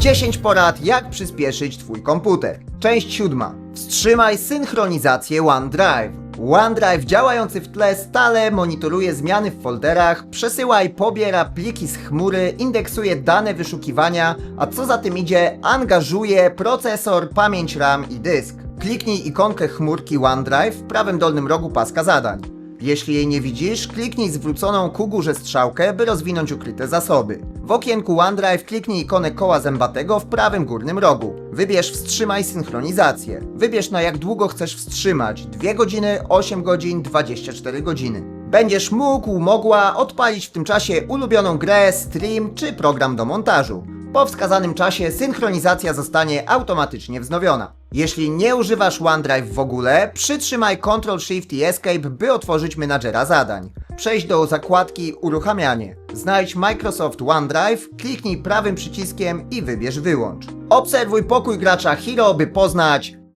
10 porad, jak przyspieszyć Twój komputer. Część siódma. Wstrzymaj synchronizację OneDrive. OneDrive działający w tle stale monitoruje zmiany w folderach, przesyła i pobiera pliki z chmury, indeksuje dane wyszukiwania, a co za tym idzie, angażuje procesor, pamięć RAM i dysk. Kliknij ikonkę chmurki OneDrive w prawym dolnym rogu paska zadań. Jeśli jej nie widzisz, kliknij zwróconą ku górze strzałkę, by rozwinąć ukryte zasoby. W okienku OneDrive kliknij ikonę koła zębatego w prawym górnym rogu. Wybierz wstrzymaj synchronizację. Wybierz na jak długo chcesz wstrzymać 2 godziny, 8 godzin, 24 godziny. Będziesz mógł, mogła odpalić w tym czasie ulubioną grę, stream czy program do montażu. Po wskazanym czasie synchronizacja zostanie automatycznie wznowiona. Jeśli nie używasz OneDrive w ogóle, przytrzymaj Ctrl Shift i Escape, by otworzyć menadżera zadań. Przejdź do zakładki Uruchamianie. Znajdź Microsoft OneDrive, kliknij prawym przyciskiem i wybierz Wyłącz. Obserwuj pokój gracza Hero, by poznać